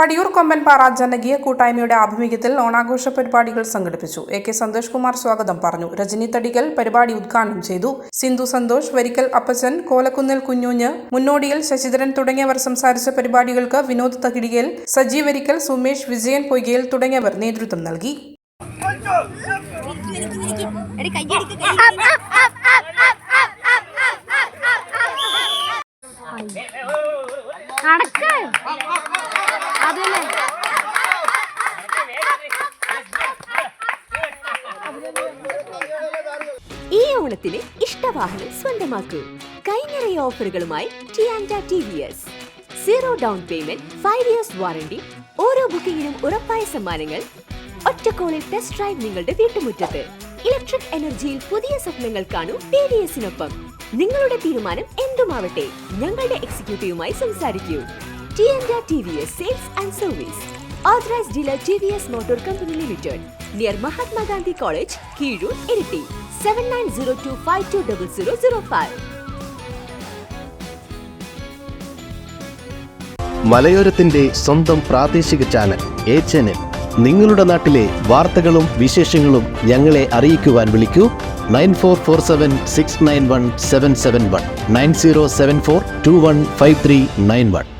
പടിയൂർ കൊമ്പൻപാറ ജനകീയ കൂട്ടായ്മയുടെ ആഭിമുഖ്യത്തിൽ ഓണാഘോഷ പരിപാടികൾ സംഘടിപ്പിച്ചു. എ കെ സന്തോഷ് കുമാർ സ്വാഗതം പറഞ്ഞു. രജനി തടികൽ പരിപാടി ഉദ്ഘാടനം ചെയ്തു. സിന്ധു സന്തോഷ് വരിക്കൽ അപ്പച്ചൻ കോലക്കുന്നിൽ കുഞ്ഞൂഞ്ഞ് മുന്നോടിയിൽ ശശിധരൻ തുടങ്ങിയവർ സംസാരിച്ച പരിപാടികൾക്ക് വിനോദ് തകിടികൽ സജീവ് വരിക്കൽ സുമേഷ് വിജയൻ പൊയ്കയിൽ തുടങ്ങിയവർ നേതൃത്വം നൽകി. ഈ ഓണത്തിന് ഇഷ്ടവാഹനം സ്വന്തമാക്കൂ. കൈനിറയ ഓഫറുകളുമായി ടിയാൻഡ T V S zero down payment five years warranty ഓരോ ബുക്കിംഗിനും ഉറപ്പായ സമ്മാനങ്ങൾ. ഒറ്റക്കോളിൽ ടെസ്റ്റ് ഡ്രൈവ് നിങ്ങളുടെ വീട്ടുമുറ്റത്ത്. ഇലക്ട്രിക് എനർജിയിൽ പുതിയ സ്വപ്നങ്ങൾ കാണൂ ടി ഡി എസിനൊപ്പം നിങ്ങളുടെ തീരുമാനം എന്തുമാവട്ടെ? ഞങ്ങളുടെ എക്സിക്യൂട്ടീവുമായി സംസാരിക്കൂ. ടിയാൻഡ T V S sales and service authorised dealer T V S motor company limited near Mahatma Gandhi college Keezhur Iritty seven nine zero two five two double മലയോരത്തിന്റെ സ്വന്തം പ്രാദേശിക ചാനൽ എ ചാനൽ നിങ്ങളുടെ നാട്ടിലെ വാർത്തകളും വിശേഷങ്ങളും ഞങ്ങളെ അറിയിക്കുവാൻ വിളിക്കൂ. Nine four four seven six nine one seven seven one. Nine zero seven four two one five three nine one.